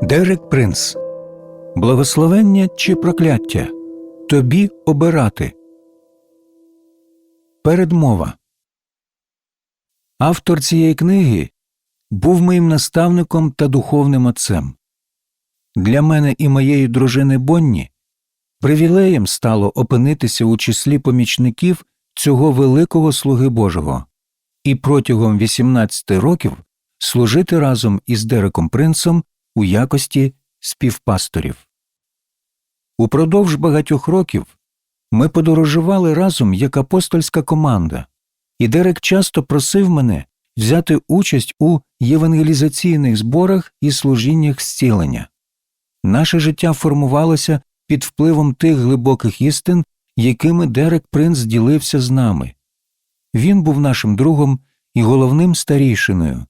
Дерек Принц Благословення чи прокляття Тобі обирати. Передмова Автор цієї книги був моїм наставником та духовним отцем. Для мене і моєї дружини Бонні привілеєм стало опинитися у числі помічників цього великого слуги Божого і протягом 18 років служити разом із Дереком Принцем у якості співпасторів. Упродовж багатьох років ми подорожували разом як апостольська команда, і Дерек часто просив мене взяти участь у євангелізаційних зборах і служіннях зцілення. Наше життя формувалося під впливом тих глибоких істин, якими Дерек Принц ділився з нами. Він був нашим другом і головним старійшиною.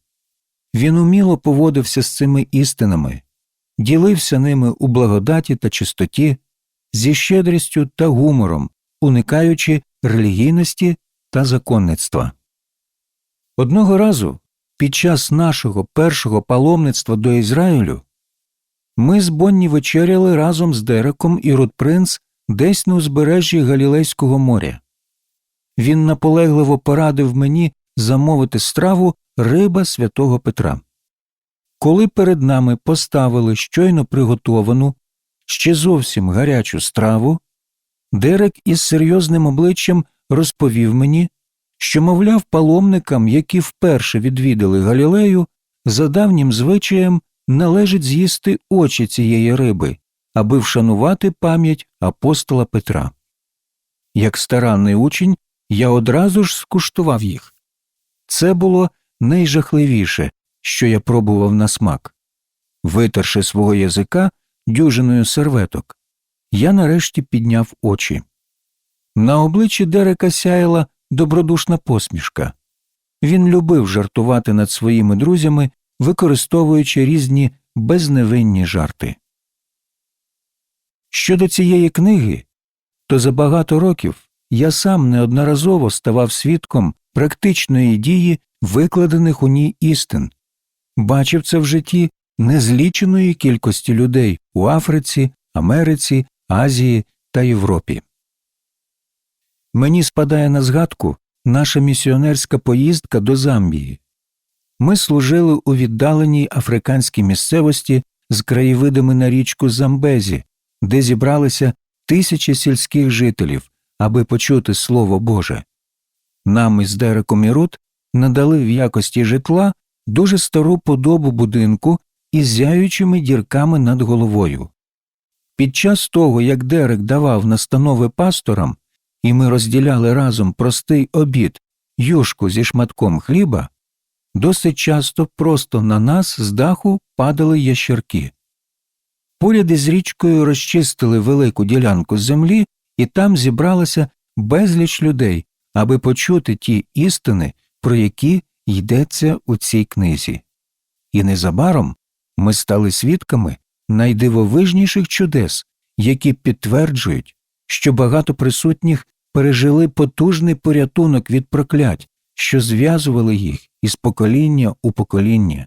Він уміло поводився з цими істинами, ділився ними у благодаті та чистоті, зі щедрістю та гумором, уникаючи релігійності та законництва. Одного разу, під час нашого першого паломництва до Ізраїлю, ми з Бонні вечеряли разом з Дереком і Рудпринц десь на узбережжі Галілейського моря. Він наполегливо порадив мені замовити страву риба святого Петра. Коли перед нами поставили щойно приготовану, ще зовсім гарячу страву, Дерек із серйозним обличчям розповів мені, що, мовляв, паломникам, які вперше відвідали Галілею, за давнім звичаєм належить з'їсти очі цієї риби, аби вшанувати пам'ять апостола Петра. Як старанний учень, я одразу ж скуштував їх. Це було найжахливіше, що я пробував на смак. Витерши свого язика дюжиною серветок, я нарешті підняв очі. На обличчі Дерека сяяла добродушна посмішка. Він любив жартувати над своїми друзями, використовуючи різні безневинні жарти. Щодо цієї книги, то за багато років я сам неодноразово ставав свідком практичної дії викладених у ній істин, бачив це в житті незліченої кількості людей у Африці, Америці, Азії та Європі. Мені спадає на згадку наша місіонерська поїздка до Замбії. Ми служили у віддаленій африканській місцевості з краєвидами на річку Замбезі, де зібралися тисячі сільських жителів, аби почути Слово Боже. Нам із Дереком і надали в якості житла дуже стару подобу будинку із зяючими дірками над головою. Під час того, як Дерек давав настанови пасторам, і ми розділяли разом простий обід юшку зі шматком хліба, досить часто просто на нас з даху падали ящерки. Поряд із річкою розчистили велику ділянку землі, і там зібралося безліч людей, аби почути ті істини, про які йдеться у цій книзі. І незабаром ми стали свідками найдивовижніших чудес, які підтверджують, що багато присутніх пережили потужний порятунок від проклять, що зв'язували їх із покоління у покоління.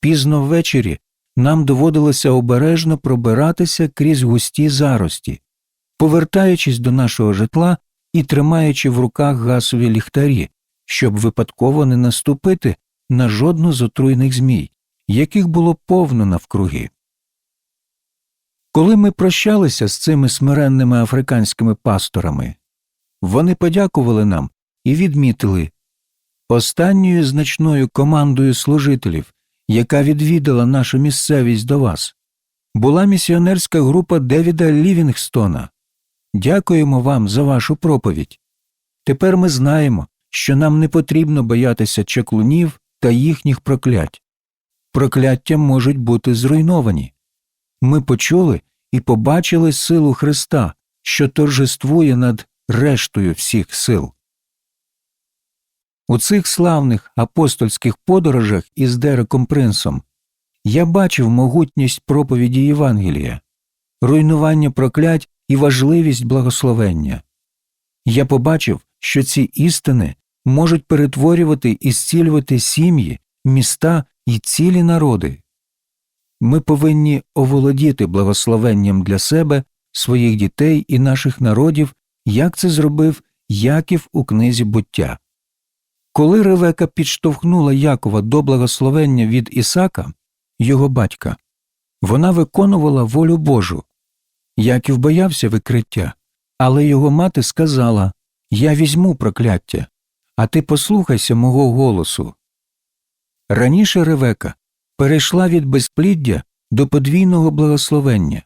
Пізно ввечері нам доводилося обережно пробиратися крізь густі зарості, повертаючись до нашого житла і тримаючи в руках гасові ліхтарі, щоб випадково не наступити на жодну з отруйних змій, яких було повно навкруги. Коли ми прощалися з цими смиренними африканськими пасторами, вони подякували нам і відмітили останньою значною командою служителів, яка відвідала нашу місцевість до вас, була місіонерська група Девіда Лівінгстона. Дякуємо вам за вашу проповідь. Тепер ми знаємо, що нам не потрібно боятися чаклунів та їхніх проклять. Прокляття можуть бути зруйновані. Ми почули і побачили силу Христа, що торжествує над рештою всіх сил. У цих славних апостольських подорожах із Дереком Принсом я бачив могутність проповіді Євангелія, руйнування проклять і важливість благословення. Я побачив, що ці істини можуть перетворювати і зцілювати сім'ї, міста і цілі народи. ми повинні оволодіти благословенням для себе, своїх дітей і наших народів, як це зробив Яків у книзі буття. Коли Ревека підштовхнула Якова до благословення від Ісака, його батька, вона виконувала волю Божу. Яків боявся викриття, але його мати сказала Я візьму прокляття, а ти послухайся мого голосу. Раніше Ревека перейшла від безпліддя до подвійного благословення.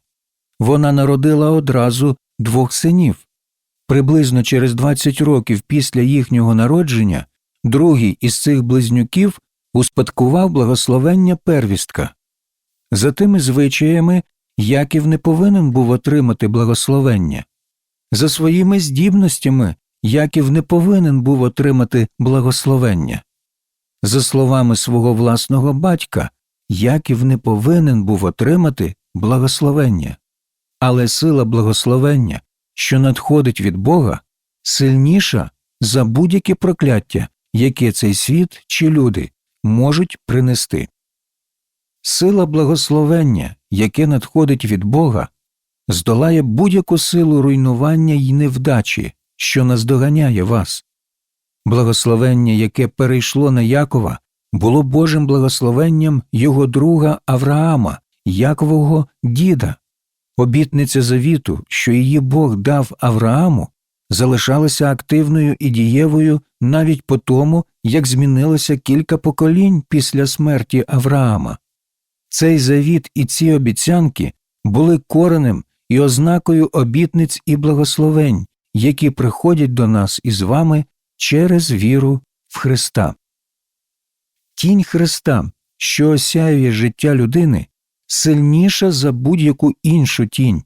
Вона народила одразу двох синів. Приблизно через 20 років після їхнього народження другий із цих близнюків успадкував благословення первістка. За тими звичаями Яків не повинен був отримати благословення. За своїми здібностями Яків не повинен був отримати благословення. За словами свого власного батька, Яків не повинен був отримати благословення. Але сила благословення, що надходить від Бога, сильніша за будь-яке прокляття, яке цей світ чи люди можуть принести. Сила благословення, яке надходить від Бога, здолає будь-яку силу руйнування й невдачі, що наздоганяє вас. Благословення, яке перейшло на Якова, було Божим благословенням його друга Авраама, Якового діда. Обітниця завіту, що її Бог дав Аврааму, залишалася активною і дієвою навіть по тому, як змінилося кілька поколінь після смерті Авраама. Цей завіт і ці обіцянки були коренем і ознакою обітниць і благословень, які приходять до нас із вами через віру в Христа. Тінь Христа, що осяює життя людини, сильніша за будь-яку іншу тінь.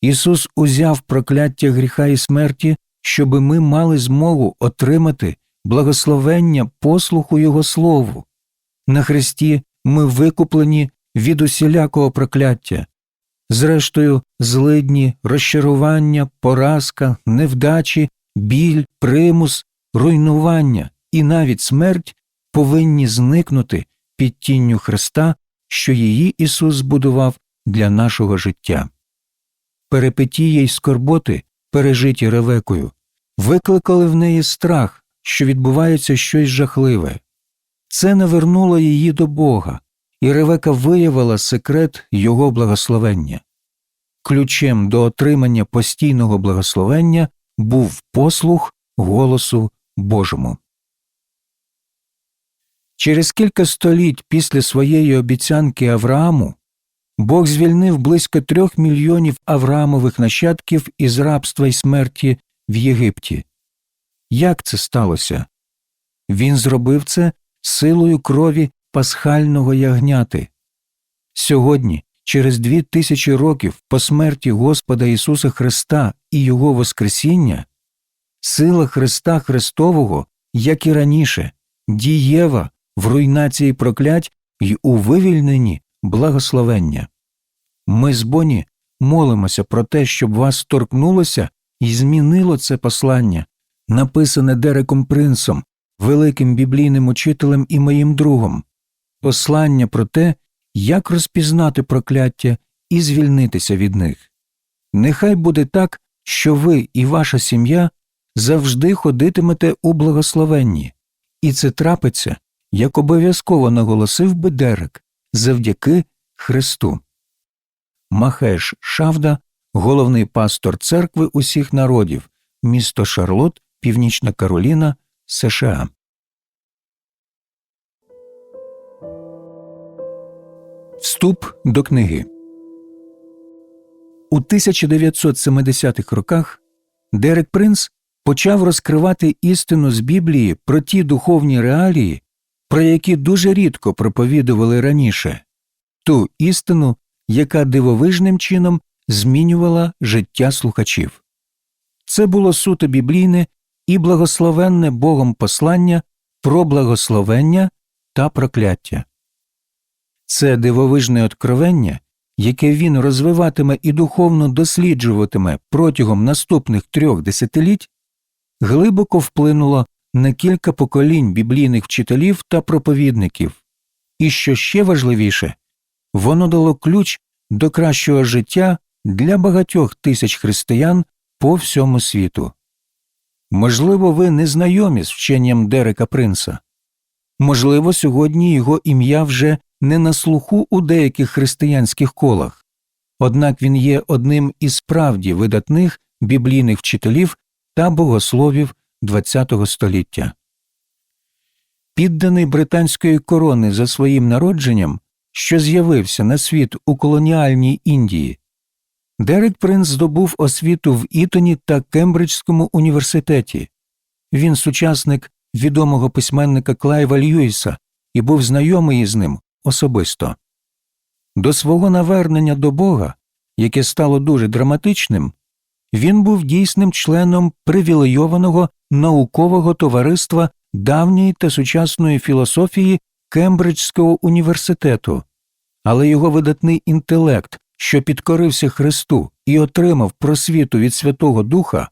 Ісус узяв прокляття гріха і смерті, щоби ми мали змогу отримати благословення послуху Його Слову. На Христі ми викуплені від усілякого прокляття. Зрештою, злидні, розчарування, поразка, невдачі, біль, примус, руйнування і навіть смерть повинні зникнути під тінню Христа, що її Ісус збудував для нашого життя. Перепетії й скорботи, пережиті Ревекою, викликали в неї страх, що відбувається щось жахливе. Це навернуло її до Бога, і Ревека виявила секрет Його благословення. Ключем до отримання постійного благословення був послух голосу Божому. Через кілька століть після своєї обіцянки Аврааму Бог звільнив близько трьох мільйонів Авраамових нащадків із рабства й смерті в Єгипті. Як це сталося? Він зробив це силою крові пасхального ягняти. Сьогодні, через дві тисячі років по смерті Господа Ісуса Христа і Його Воскресіння, сила Христа Христового, як і раніше, дієва в руйнації проклять й у вивільненні благословення. Ми з Боні молимося про те, щоб вас торкнулося і змінило це послання, написане Дереком Принсом, великим біблійним учителем і моїм другом, послання про те, як розпізнати прокляття і звільнитися від них. Нехай буде так, що ви і ваша сім'я завжди ходитимете у благословенні, і це трапиться, як обов'язково наголосив би Дерек, завдяки Христу. Махеш Шавда, головний пастор церкви усіх народів, місто Шарлот, Північна Кароліна, США. Вступ до книги у 1970-х роках Дерек Принц почав розкривати істину з Біблії про ті духовні реалії, про які дуже рідко проповідували раніше, ту істину, яка дивовижним чином змінювала життя слухачів. Це було суто біблійне і благословенне Богом послання про благословення та прокляття. Це дивовижне откровення, яке він розвиватиме і духовно досліджуватиме протягом наступних трьох десятиліть, глибоко вплинуло на кілька поколінь біблійних вчителів та проповідників, і що ще важливіше, воно дало ключ до кращого життя для багатьох тисяч християн по всьому світу. Можливо, ви не знайомі з вченням Дерека Принца. Можливо, сьогодні його ім'я вже не на слуху у деяких християнських колах, однак він є одним із справді видатних біблійних вчителів та богословів ХХ століття. Підданий британської корони за своїм народженням, що з'явився на світ у колоніальній Індії, Дерек Принц здобув освіту в Ітоні та Кембриджському університеті. Він сучасник відомого письменника Клайва Льюіса і був знайомий із ним особисто. До свого навернення до Бога, яке стало дуже драматичним, він був дійсним членом привілейованого наукового товариства давньої та сучасної філософії Кембриджського університету, але його видатний інтелект, що підкорився Христу і отримав просвіту від Святого Духа,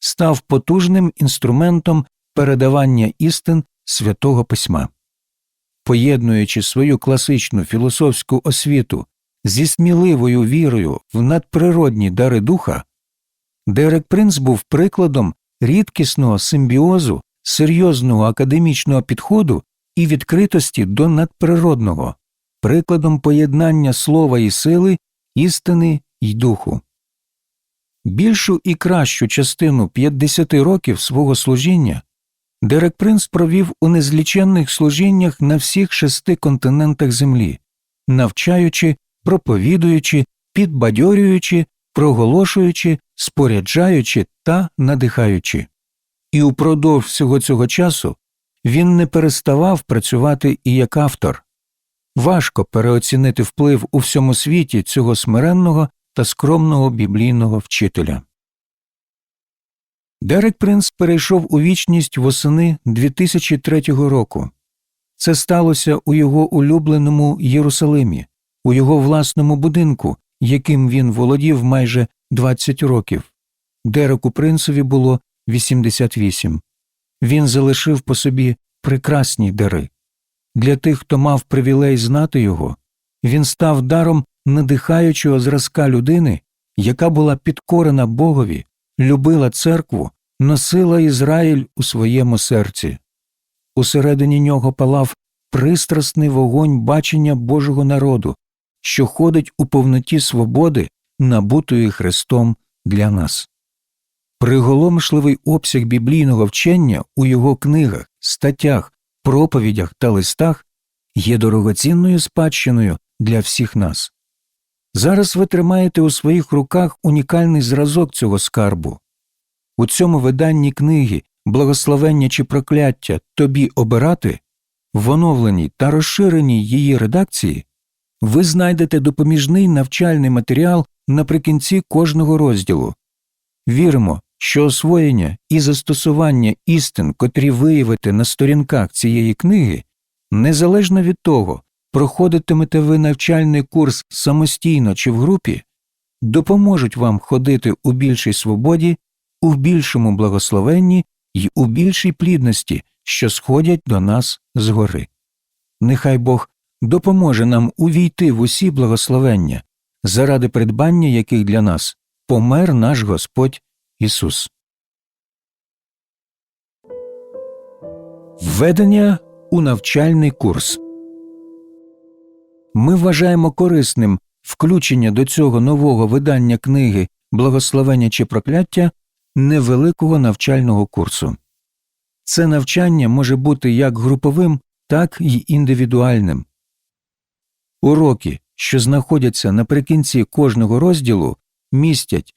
став потужним інструментом передавання істин святого письма. Поєднуючи свою класичну філософську освіту зі сміливою вірою в надприродні дари духа, Дерек Принц був прикладом рідкісного симбіозу, серйозного академічного підходу і відкритості до надприродного, прикладом поєднання слова і сили, істини й духу. Більшу і кращу частину 50 років свого служіння Дерек Принц провів у незліченних служіннях на всіх шести континентах Землі, навчаючи, проповідуючи, підбадьорюючи, проголошуючи, споряджаючи та надихаючи. І упродовж всього цього часу він не переставав працювати і як автор. Важко переоцінити вплив у всьому світі цього смиренного та скромного біблійного вчителя. Дерек Принц перейшов у вічність восени 2003 року. Це сталося у його улюбленому Єрусалимі, у його власному будинку, яким він володів майже 20 років. Дереку Принцеві було 88. Він залишив по собі прекрасні дари. Для тих, хто мав привілей знати його, він став даром надихаючого зразка людини, яка була підкорена Богові, любила церкву, носила Ізраїль у своєму серці. Усередині нього палав пристрасний вогонь бачення Божого народу, що ходить у повноті свободи, набутої Христом для нас. Приголомшливий обсяг біблійного вчення у його книгах, статтях, проповідях та листах є дорогоцінною спадщиною для всіх нас. Зараз ви тримаєте у своїх руках унікальний зразок цього скарбу. У цьому виданні книги Благословення чи прокляття тобі обирати в оновленій та розширеній її редакції ви знайдете допоміжний навчальний матеріал наприкінці кожного розділу. Віримо, що освоєння і застосування істин, котрі виявите на сторінках цієї книги, незалежно від того, проходитимете ви навчальний курс самостійно чи в групі, допоможуть вам ходити у більшій свободі, у більшому благословенні й у більшій плідності, що сходять до нас згори. Нехай Бог допоможе нам увійти в усі благословення, заради придбання яких для нас помер наш Господь Ісус. Введення у навчальний курс ми вважаємо корисним включення до цього нового видання книги Благословення чи прокляття невеликого навчального курсу. Це навчання може бути як груповим, так і індивідуальним. Уроки, що знаходяться наприкінці кожного розділу, містять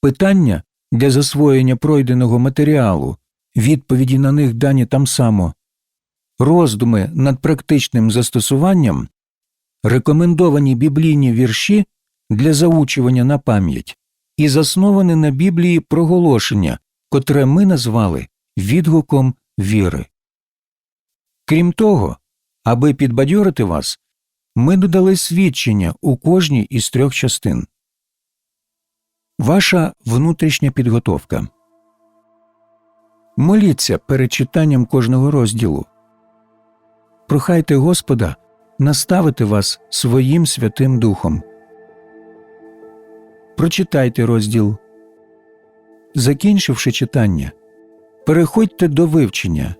питання для засвоєння пройденого матеріалу, відповіді на них дані там само, роздуми над практичним застосуванням, рекомендовані біблійні вірші для заучування на пам'ять і засноване на Біблії проголошення, котре ми назвали відгуком віри. Крім того, аби підбадьорити вас, ми додали свідчення у кожній із трьох частин. Ваша внутрішня підготовка. Моліться перед читанням кожного розділу. Прохайте Господа наставити вас своїм Святим Духом. Прочитайте розділ. Закінчивши читання, переходьте до вивчення.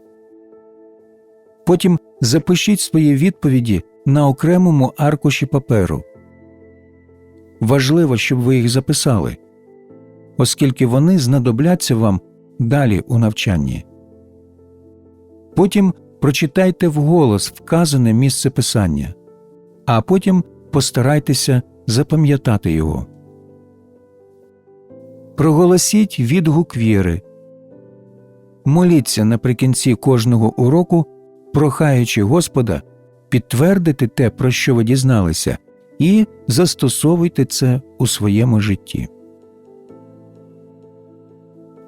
Потім запишіть свої відповіді на окремому аркуші паперу. Важливо, щоб ви їх записали, оскільки вони знадобляться вам далі у навчанні. Потім прочитайте вголос вказане місце писання, а потім постарайтеся запам'ятати його. Проголосіть відгук віри. Моліться наприкінці кожного уроку, прохаючи Господа підтвердити те, про що ви дізналися, і застосовуйте це у своєму житті.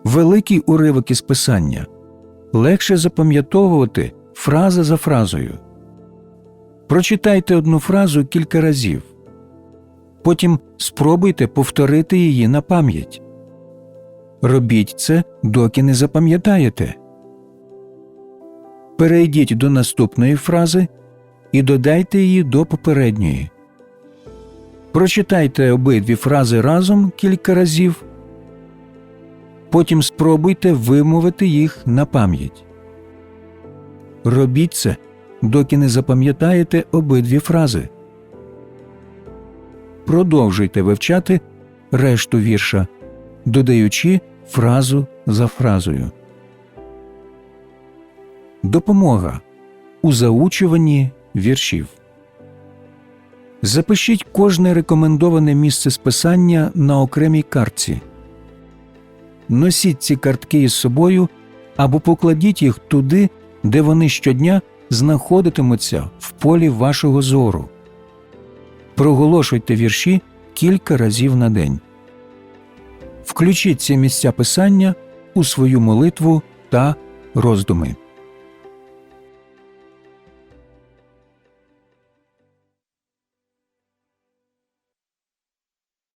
Великий уривок із писання легше запам'ятовувати фраза за фразою. Прочитайте одну фразу кілька разів. Потім спробуйте повторити її на пам'ять. Робіть це, доки не запам'ятаєте. Перейдіть до наступної фрази і додайте її до попередньої. Прочитайте обидві фрази разом кілька разів. Потім спробуйте вимовити їх на пам'ять. Робіть це, доки не запам'ятаєте обидві фрази. Продовжуйте вивчати решту вірша, додаючи фразу за фразою. Допомога у заучуванні віршів. Запишіть кожне рекомендоване місце списання на окремій картці. Носіть ці картки із собою або покладіть їх туди, де вони щодня знаходитимуться в полі вашого зору. Проголошуйте вірші кілька разів на день. Включіть ці місця писання у свою молитву та роздуми.